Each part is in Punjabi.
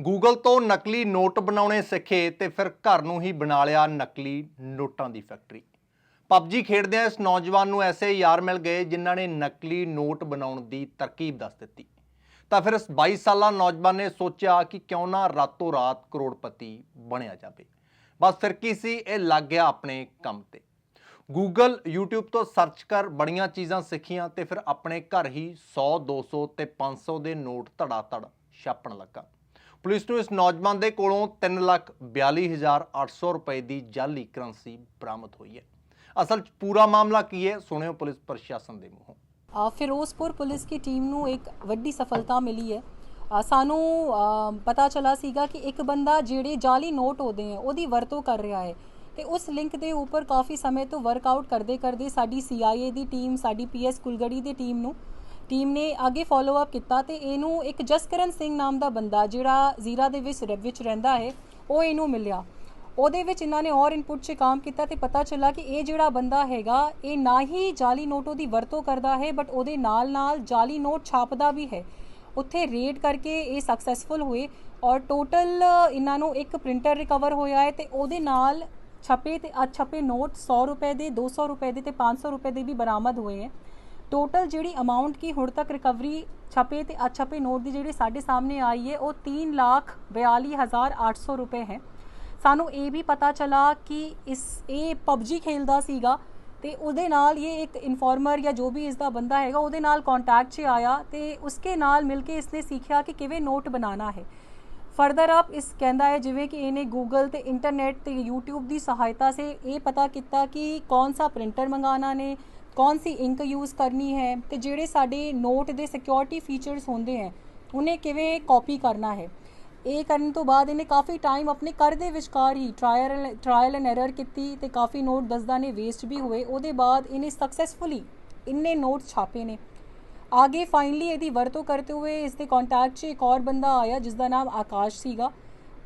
ਗੂਗਲ ਤੋਂ ਨਕਲੀ ਨੋਟ ਬਣਾਉਣੇ ਸਿੱਖੇ ਤੇ ਫਿਰ ਘਰ ਨੂੰ ਹੀ ਬਣਾ ਲਿਆ ਨਕਲੀ ਨੋਟਾਂ ਦੀ ਫੈਕਟਰੀ ਪਬਜੀ ਖੇਡਦਿਆਂ ਇਸ ਨੌਜਵਾਨ ਨੂੰ ਐਸੇ ਯਾਰ ਮਿਲ ਗਏ ਜਿਨ੍ਹਾਂ ਨੇ ਨਕਲੀ ਨੋਟ ਬਣਾਉਣ ਦੀ ਤਰਕੀਬ ਦੱਸ ਦਿੱਤੀ। ਤਾਂ ਫਿਰ ਇਸ 22 ਸਾਲਾ ਨੌਜਵਾਨ ਨੇ ਸੋਚਿਆ ਕਿ ਕਿਉਂ ਨਾ ਰਾਤੋਂ ਰਾਤ ਕਰੋੜਪਤੀ ਬਣਿਆ ਜਾਵੇ। ਬਸ ਫਿਰ ਕੀ ਸੀ, ਇਹ ਲੱਗ ਗਿਆ ਆਪਣੇ ਕੰਮ ਤੇ। ਗੂਗਲ YouTube ਤੋਂ ਸਰਚ ਕਰ ਬੜੀਆਂ ਚੀਜ਼ਾਂ ਸਿੱਖੀਆਂ ਤੇ ਫਿਰ ਆਪਣੇ ਘਰ ਹੀ 100 200 ਤੇ 500 ਦੇ ਨੋਟ ਧੜਾ ਧੜ ਛਾਪਣ ਲੱਗਾ। ਪੁਲਿਸ ਨੂੰ ਇਸ ਨੌਜਵਾਨ ਦੇ ਕੋਲੋਂ 342800 ਰੁਪਏ ਦੀ ਜਾਲੀ ਕਰੰਸੀ ਬਰਾਮਦ ਹੋਈ ਹੈ। ਅਸਲ ਪੂਰਾ ਮਾਮਲਾ ਕੀ ਹੈ, ਸੁਣਿਓ ਪੁਲਿਸ ਪ੍ਰਸ਼ਾਸਨ ਦੇ ਮੂੰਹੋਂ। ਫਿਰੋਜ਼ਪੁਰ ਪੁਲਿਸ ਦੀ ਟੀਮ ਨੂੰ ਇੱਕ ਵੱਡੀ ਸਫਲਤਾ ਮਿਲੀ ਹੈ। ਸਾਨੂੰ ਪਤਾ ਚਲਾ ਸੀਗਾ ਕਿ ਇੱਕ ਬੰਦਾ ਜਿਹੜੇ ਜਾਲੀ ਨੋਟ ਹੁੰਦੇ ਆ ਉਹਦੀ ਵਰਤੋਂ ਕਰ ਰਿਹਾ ਹੈ ਤੇ ਉਸ ਲਿੰਕ ਦੇ ਉੱਪਰ ਕਾਫੀ ਸਮੇਂ ਤੋਂ ਵਰਕਆਊਟ ਕਰਦੇ ਕਰਦੇ ਸਾਡੀ CIA ਦੀ ਟੀਮ, ਸਾਡੀ PS ਕੁਲਗੜੀ ਦੀ ਟੀਮ ਨੂੰ ਟੀਮ ਨੇ ਅੱਗੇ ਫਾਲੋ ਅਪ ਕੀਤਾ ਤੇ ਇਹਨੂੰ ਇੱਕ ਜਸਕਰਨ ਸਿੰਘ ਨਾਮ ਦਾ ਬੰਦਾ ਜਿਹੜਾ ਜ਼ੀਰਾ ਦੇ ਵਿੱਚ ਵਿੱਚ ਰਹਿੰਦਾ ਹੈ, ਉਹ ਇਹਨੂੰ ਮਿਲਿਆ। ਉਹਦੇ ਵਿੱਚ ਇਹਨਾਂ ਨੇ ਔਰ ਇਨਪੁਟ 'ਚ ਕੰਮ ਕੀਤਾ ਤੇ ਪਤਾ ਚੱਲਾ ਕਿ ਇਹ ਜਿਹੜਾ ਬੰਦਾ ਹੈਗਾ, ਇਹ ਨਾ ਹੀ ਜਾਲੀ ਨੋਟੋ ਦੀ ਵਰਤੋਂ ਕਰਦਾ ਹੈ ਬਟ ਉਹਦੇ ਨਾਲ-ਨਾਲ ਜਾਲੀ ਨੋਟ ਛਾਪਦਾ ਵੀ ਹੈ। ਉੱਥੇ ਰੇਡ ਕਰਕੇ ਇਹ ਸਕਸੈਸਫੁਲ ਹੋਏ ਔਰ ਟੋਟਲ ਇਹਨਾਂ ਨੂੰ ਇੱਕ ਪ੍ਰਿੰਟਰ ਰਿਕਵਰ ਹੋਇਆ ਹੈ ਤੇ ਉਹਦੇ ਨਾਲ ਛਪੇ ਤੇ ਅਛਪੇ ਨੋਟ 100 ਰੁਪਏ ਦੇ 200 ਰੁਪਏ ਦੇ ਤੇ 500 ਰੁਪਏ ਦੇ ਵੀ ਬਰਾਮਦ ਹੋਏ ਹੈ। ਟੋਟਲ ਜਿਹੜੀ ਅਮਾਉਂਟ ਕੀ ਹੁਣ ਤੱਕ ਰਿਕਵਰੀ ਛਪੇ ਤੇ ਅਛਪੇ ਨੋਟ ਦੀ ਜਿਹੜੀ ਸਾਡੇ ਸਾਹਮਣੇ ਆਈ ਹੈ, ਉਹ 3 ਲੱਖ 42800 ਰੁਪਏ ਹੈ। ਸਾਨੂੰ ਇਹ ਵੀ ਪਤਾ ਚਲਾ ਕਿ ਇਸ, ਇਹ ਪਬਜੀ ਖੇਲਦਾ ਸੀਗਾ ਤੇ ਉਹਦੇ ਨਾਲ ਇਹ ਇੱਕ ਇਨਫਾਰਮਰ ਜਾਂ ਜੋ ਵੀ ਇਸ ਦਾ ਬੰਦਾ ਹੈਗਾ, ਉਹਦੇ ਨਾਲ ਕੰਟੈਕਟ 'ਚ ਆਇਆ ਤੇ ਉਸਕੇ ਨਾਲ ਮਿਲ ਕੇ ਇਸਨੇ ਸਿੱਖਿਆ ਕਿ ਕਿਵੇਂ ਨੋਟ ਬਣਾਉਣਾ ਹੈ। ਫਰਦਰ ਆਪ ਇਸ ਕਹਿੰਦਾ ਹੈ, ਜਿਵੇਂ ਕਿ ਇਹਨੇ ਗੂਗਲ ਤੇ ਇੰਟਰਨੈਟ ਤੇ YouTube ਦੀ ਸਹਾਇਤਾ ਸੇ ਇਹ ਪਤਾ ਕੀਤਾ ਕਿ ਕੌਣ ਸਾ ਪ੍ਰਿੰਟਰ ਮੰਗਾਣਾ ਨੇ ਕੌਣ ਸੀ ਇੰਕ ਯੂਜ਼ ਕਰਨੀ ਹੈ ਤੇ ਜਿਹੜੇ ਸਾਡੇ ਨੋਟ ਦੇ ਸਿਕਿਉਰਿਟੀ ਫੀਚਰਸ ਹੁੰਦੇ ਹੈ ਉਹਨੇ ਕਿਵੇਂ ਕਾਪੀ ਕਰਨਾ ਹੈ ਇਹ ਕਰਨ ਤੋਂ ਬਾਅਦ ਇਹਨੇ ਕਾਫੀ ਟਾਈਮ ਆਪਣੇ ਘਰ ਦੇ ਵਿਚਕਾਰ ਹੀ ਟ੍ਰਾਇਲ ਟ੍ਰਾਇਲ ਐਂਡ ਐਰਰ ਕੀਤੀ ਤੇ ਕਾਫੀ ਨੋਟ ਦਸਦਾ ਨੇ ਵੇਸਟ ਵੀ ਹੋਏ ਉਹਦੇ ਬਾਅਦ ਇਹਨੇ ਸਕਸੈਸਫੁਲੀ ਇੰਨੇ ਨੋਟ ਛਾਪੇ ਨੇ ਆਗੇ ਫਾਈਨਲੀ ਇਹਦੀ ਵਰਤੋਂ ਕਰਦੇ ਹੋਏ ਇਸ ਦੇ ਕੰਟੈਕਟ 'ਚ ਇੱਕ ਹੋਰ ਬੰਦਾ ਆਇਆ ਜਿਸ ਦਾ ਨਾਮ ਆਕਾਸ਼ ਸੀਗਾ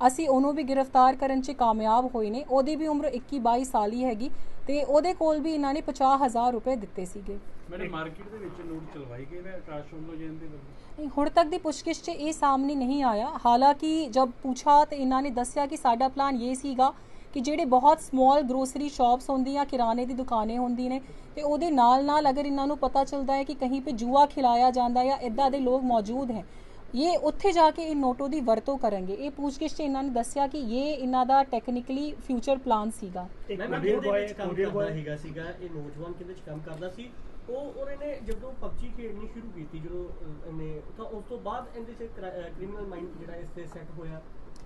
ਅਸੀਂ ਉਹਨੂੰ ਵੀ ਗ੍ਰਿਫਤਾਰ ਕਰਨ 'ਚ ਕਾਮਯਾਬ ਹੋਏ ਨੇ। ਉਹਦੀ ਵੀ ਉਮਰ 21 22 ਸਾਲ ਹੀ ਹੈਗੀ ਤੇ ਉਹਦੇ ਕੋਲ ਵੀ ਇਹਨਾਂ ਨੇ 50000 ਰੁਪਏ ਦਿੱਤੇ ਸੀਗੇ। ਮੇਰੇ ਮਾਰਕੀਟ ਦੇ ਵਿੱਚ ਨੋਟ ਚਲਵਾਈ ਗਏ ਨੇ ਆਕਾਸ਼ ਵੱਲੋਂ ਜੈਨ ਦੇ ਵੱਲੋਂ ਨਹੀਂ ਹੁਣ ਤੱਕ ਦੀ ਪੁੱਛਗਿੱਛ 'ਚ ਇਹ ਸਾਹਮਣੇ ਨਹੀਂ ਆਇਆ। ਹਾਲਾਂਕਿ ਜਦ ਪੁੱਛਾ ਤੇ ਇਹਨਾਂ ਨੇ ਦੱਸਿਆ ਕਿ ਸਾਡਾ ਪਲਾਨ ਇਹ ਸੀਗਾ ਕਿ ਜਿਹੜੇ ਬਹੁਤ ਸਮਾਲ ਗਰੋਸਰੀ ਸ਼ਾਪਸ ਹੁੰਦੀਆਂ ਕਿਰਾਣੇ ਦੀ ਦੁਕਾਨੇ ਹੁੰਦੀ ਨੇ ਤੇ ਉਹਦੇ ਨਾਲ ਨਾਲ ਅਗਰ ਇਹਨਾਂ ਨੂੰ ਪਤਾ ਚੱਲਦਾ ਹੈ ਕਿ ਕਹੀਂ ਤੇ ਜੂਆ ਖਿਲਾਇਆ ਜਾਂਦਾ ਜਾਂ ਇਦਾਂ ਦੇ ਲੋਕ ਮੌਜੂਦ ਹੈ ਇਹ ਉੱਥੇ ਜਾ ਕੇ ਇਹ ਨੋਟੋ ਦੀ ਵਰਤੋਂ ਕਰਨਗੇ ਇਹ ਪੁੱਛਗਿੱਛ 'ਚ ਇਹਨਾਂ ਨੇ ਦੱਸਿਆ ਕਿ ਇਹ ਇਹਨਾਂ ਦਾ ਟੈਕਨੀਕਲੀ ਫਿਊਚਰ ਪਲਾਨ ਸੀਗਾ ਕੋਰੀਅਰ ਬॉय ਵਿੱਚ ਕੰਮ ਕੋਰੀਅਰ ਕਰਦਾ ਬॉय ਹੈਗਾ ਸੀਗਾ ਇਹ ਨੌਜਵਾਨ ਕਿਹਦੇ ਵਿੱਚ ਕੰਮ ਕਰਦਾ ਸੀ ਉਹ ਔਰ ਇਹਨੇ ਜਦੋਂ ਪਬਜੀ ਖੇਡਣੀ ਸ਼ੁਰੂ ਕੀਤੀ ਜਦੋਂ ਇਹਨੇ ਤਾਂ ਉਸ ਤੋਂ ਬਾਅਦ ਇਹਦੇ ਚ ਕ੍ਰਿਮੀਨਲ ਮਾਈਂਡ ਜਿਹੜਾ ਇਸ ਤੇ ਸੈੱਟ ਹੋਇਆ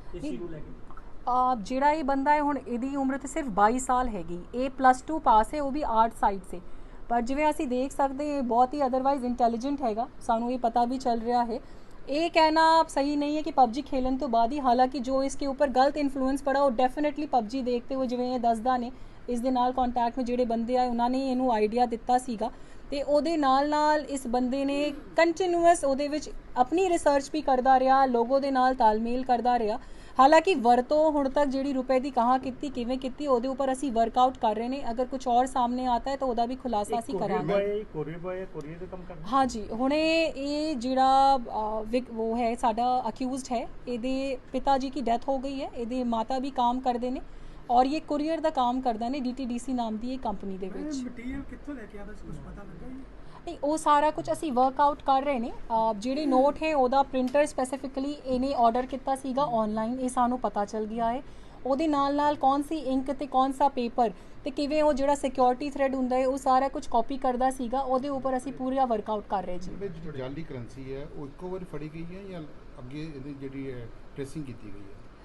ਇਸ ਚੀਜ਼ ਨੂੰ ਲੈ ਕੇ ਆ ਜਿਹੜਾ ਇਹ ਬੰਦਾ ਹੈ ਹੁਣ ਇਹਦੀ ਉਮਰ ਤੇ ਸਿਰਫ 22 ਸਾਲ ਹੈਗੀ ਇਹ ਪਲੱਸ 2 ਪਾਸ ਹੈ ਉਹ ਵੀ ਆਰਟ ਸਾਈਡ ਸੇ ਪਰ ਜਿਵੇਂ ਅਸੀਂ ਦੇਖ ਸਕਦੇ ਇਹ ਬਹੁਤ ਹੀ ਅਦਰਵਾਈਜ਼ ਇੰਟੈਲੀਜੈਂਟ ਹੈਗਾ ਸਾਨੂੰ ਇਹ ਪਤਾ ਵੀ ਚੱਲ ਰਿਹਾ ਹੈ ਇਹ ਕਹਿਣਾ ਸਹੀ नहीं है कि पबजी खेलन तो बाद ही हालांकि जो इसके ऊपर गलत ਇਨਫਲੂਐਂਸ ਪੜਾ ਉਹ ਡੈਫੀਨਿਟਲੀ PUBG ਦੇਖਦੇ ਹੋਏ ਜਿਵੇਂ ਇਹ ਦੱਸਦਾ ਨੇ ਇਸ ਦੇ ਨਾਲ ਕੰਟੈਕਟ ਵਿੱਚ ਜਿਹੜੇ ਬੰਦੇ ਆਏ ਉਹਨਾਂ ਨੇ ਇਹਨੂੰ ਆਈਡੀਆ ਦਿੱਤਾ ਸੀਗਾ ਤੇ ਉਹਦੇ ਨਾਲ ਨਾਲ ਇਸ ਬੰਦੇ ਨੇ ਕੰਟੀਨਿਊਅਸ ਉਹਦੇ ਵਿੱਚ ਆਪਣੀ ਰਿਸਰਚ ਵੀ ਕਰਦਾ ਰਿਹਾ ਲੋਗੋ ਦੇ ਨਾਲ ਤਾਲਮੇਲ ਕਰਦਾ ਰਿਹਾ। ਹਾਲਾਂਕਿ ਵਰਤੋਂ ਹੁਣ ਤੱਕ ਜਿਹੜੀ ਰੁਪਏ ਦੀ ਕਹਾਂ ਕੀਤੀ ਕਿਵੇਂ ਕੀਤੀ ਉਹਦੇ ਉੱਪਰ ਅਸੀਂ ਵਰਕਆਊਟ ਕਰ ਰਹੇ ਨੇ। ਅਗਰ ਕੁਝ ਹੋਰ ਸਾਹਮਣੇ ਆਤਾ ਹੈ ਤਾਂ ਉਹਦਾ ਵੀ ਖੁਲਾਸਾ ਅਸੀਂ ਕਰਾਂਗੇ। ਕੋਰੀਅਰ ਬॉय ਕੋਰੀਅਰ ਦਾ ਕੰਮ ਕਰਦਾ ਹਾਂਜੀ ਹੁਣੇ ਇਹ ਜਿਹੜਾ ਉਹ ਹੈ ਸਾਡਾ ਅਕਿਊਜ਼ਡ ਹੈ। ਇਹਦੇ ਪਿਤਾ ਜੀ ਦੀ ਡੈਥ ਹੋ ਗਈ ਹੈ। ਇਹਦੇ ਮਾਤਾ ਵੀ ਕੰਮ ਕਰਦੇ ਨੇ। ਔਰ ਇਹ ਕੁਰੀਅਰ ਦਾ ਕੰਮ ਕਰਦਾ ਨੇ DTDC ਨਾਮ ਦੀ ਇਹ ਕੰਪਨੀ ਦੇ ਵਿੱਚ। ਮਟੀਰੀਅਲ ਕਿੱਥੋਂ ਲੈ ਕੇ ਆਦਾ ਸੀ ਕੁਝ ਪਤਾ ਲੱਗਾ ਜੀ? ਨਹੀਂ ਉਹ ਸਾਰਾ ਕੁਝ ਅਸੀਂ ਵਰਕਆਊਟ ਕਰ ਰਹੇ ਨੇ। ਜਿਹੜੇ ਨੋਟ ਹੈ ਉਹਦਾ ਪ੍ਰਿੰਟਰ ਸਪੈਸੀਫਿਕਲੀ ਇਹਨੇ ਆਰਡਰ ਕੀਤਾ ਸੀਗਾ ਆਨਲਾਈਨ ਇਹ ਸਾਨੂੰ ਪਤਾ ਚੱਲ ਗਿਆ ਹੈ। ਉਹਦੇ ਨਾਲ ਨਾਲ ਕੌਣ ਸੀ ਇੰਕ ਤੇ ਕੌਣ ਸਾ ਪੇਪਰ ਤੇ ਕਿਵੇਂ ਉਹ ਜਿਹੜਾ ਸਿਕਿਉਰਿਟੀ ਥ੍ਰੈਡ ਹੁੰਦਾ ਹੈ ਉਹ ਸਾਰਾ ਕੁਝ ਕਾਪੀ ਕਰਦਾ ਸੀਗਾ। ਉਹਦੇ ਉੱਪਰ ਅਸੀਂ ਪੂਰਾ ਵਰਕਆਊਟ ਕਰ ਰਹੇ ਜੀ। ਜਿਹੜੀ ਜਾਲੀ ਕਰੰਸੀ ਹੈ ਉਹ ਇੱਕੋ ਵਾਰੀ ਫੜੀ ਗਈ ਹੈ ਜਾਂ ਅੱਗੇ ਇਹਦੀ ਜਿਹੜੀ ਹੈ ਟ੍ਰੇਸਿੰਗ ਕੀਤੀ ਗਈ ਹੈ?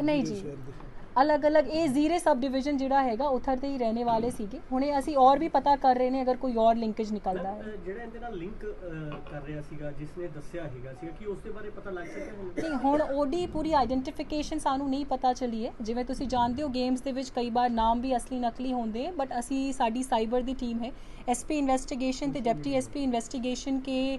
ਨਹੀਂ ਜੀ। ਅਲੱਗ-ਅਲੱਗ ਇਹ ਜ਼ੀਰੇ ਸਬ ਡਿਵੀਜ਼ਨ ਜਿਹੜਾ ਹੈਗਾ ਉੱਥਰ ਤੇ ਹੀ ਰਹਿਣੇ ਵਾਲੇ ਸੀਗੇ। ਹੁਣੇ ਅਸੀਂ ਔਰ ਵੀ ਪਤਾ ਕਰ ਰਹੇ ਨੇ ਅਗਰ ਕੋਈ ਔਰ ਲਿੰਕੇਜ ਨਿਕਲਦਾ ਹੈ। ਜਿਹੜਾ ਇਹਦੇ ਨਾਲ ਲਿੰਕ ਕਰ ਰਿਹਾ ਸੀਗਾ ਜਿਸ ਨੇ ਦੱਸਿਆ ਹੈਗਾ ਸੀਗਾ ਕਿ ਉਸ ਦੇ ਬਾਰੇ ਪਤਾ ਲੱਗ ਸਕਿਆ ਹੁਣ? ਨਹੀਂ ਹੁਣ ਉਹਦੀ ਪੂਰੀ ਆਇਡੈਂਟੀਫਿਕੇਸ਼ਨ ਸਾਨੂੰ ਨਹੀਂ ਪਤਾ ਚੱਲੀ ਹੈ ਜਿਵੇਂ ਤੁਸੀਂ ਜਾਣਦੇ ਹੋ ਗੇਮਸ ਦੇ ਵਿੱਚ ਕਈ ਵਾਰ ਨਾਮ ਵੀ ਅਸਲੀ ਨਕਲੀ ਹੁੰਦੇ ਹੈ ਬਟ ਅਸੀਂ ਸਾਡੀ ਸਾਈਬਰ ਦੀ ਟੀਮ ਹੈ। ਐਸਪੀ ਇਨਵੈਸਟੀਗੇਸ਼ਨ ਤੇ ਡਿਪਟੀ ਐਸਪੀ ਇਨਵੈਸਟੀਗੇਸ਼ਨ ਕੇ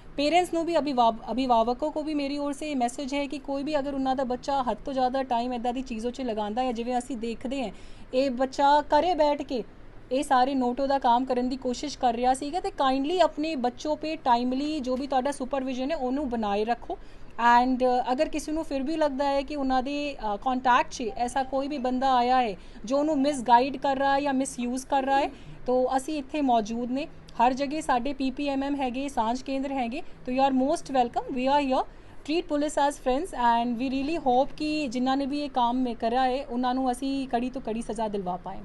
ਪੇਰੈਂਟਸ ਨੂੰ ਵੀ ਅਭਿਭਾਵਕੋ ਕੋ ਵੀ ਮੇਰੀ ਓਰ ਸੇ ਇਹ ਮੈਸੇਜ ਹੈ ਕਿ ਕੋਈ ਵੀ ਅਗਰ ਉਹਨਾਂ ਦਾ ਬੱਚਾ ਹੱਦ ਤੋਂ ਜ਼ਿਆਦਾ ਟਾਈਮ ਇਦਾਂ ਦੀ ਚੀਜ਼ਾਂ 'ਚ ਲਗਾਉਂਦਾ ਹੈ, ਜਿਵੇਂ ਅਸੀਂ ਦੇਖਦੇ ਹਾਂ, ਇਹ ਬੱਚਾ ਕਰੇ ਬੈਠ ਕੇ ਇਹ ਸਾਰੇ ਨੋਟੋ ਦਾ ਕੰਮ ਕਰਨ ਦੀ ਕੋਸ਼ਿਸ਼ ਕਰ ਰਿਹਾ ਸੀਗਾ ਤੇ ਕਾਈਂਡਲੀ ਆਪਣੇ ਬੱਚੋਂ ਪੇ ਟਾਈਮਲੀ ਜੋ ਵੀ ਤੁਹਾਡਾ ਸੁਪਰਵਿਜ਼ਨ ਹੈ, ਉਹਨੂੰ ਬਣਾਏ ਰੱਖੋ। ਐਂਡ ਅਗਰ ਕਿਸੇ ਨੂੰ ਫਿਰ ਵੀ ਲੱਗਦਾ ਹੈ ਕਿ ਉਹਨਾਂ ਦੇ ਕੰਟੈਕਟ 'ਚ ਐਸਾ ਕੋਈ ਵੀ ਬੰਦਾ ਆਇਆ ਹੈ ਜੋ ਉਹਨੂੰ ਮਿਸਗਾਈਡ ਕਰ ਰਿਹਾ ਹੈ ਜਾਂ ਮਿਸਯੂਜ਼ ਕਰ ਰਿਹਾ ਹੈ, ਤੋ ਅਸੀਂ ਇੱਥੇ ਮੌਜੂਦ ਨੇ। ਹਰ ਜਗ੍ਹਾ ਸਾਡੇ ਪੀਪੀਐਮਐਮ ਹੈਗੇ, ਸਾਂਝ ਕੇਂਦਰ ਹੈਗੇ, ਤੋ you are most welcome we are here treat police as friends and we really hope ਕਿ ਜਿਨ੍ਹਾਂ ਨੇ ਵੀ ਇਹ ਕੰਮ ਕਰਿਆ ਹੈ, ਉਹਨਾਂ ਨੂੰ ਅਸੀਂ ਕੜੀ ਤੋਂ ਕੜੀ ਸਜ਼ਾ ਦਿਲਵਾ ਪਾਏ।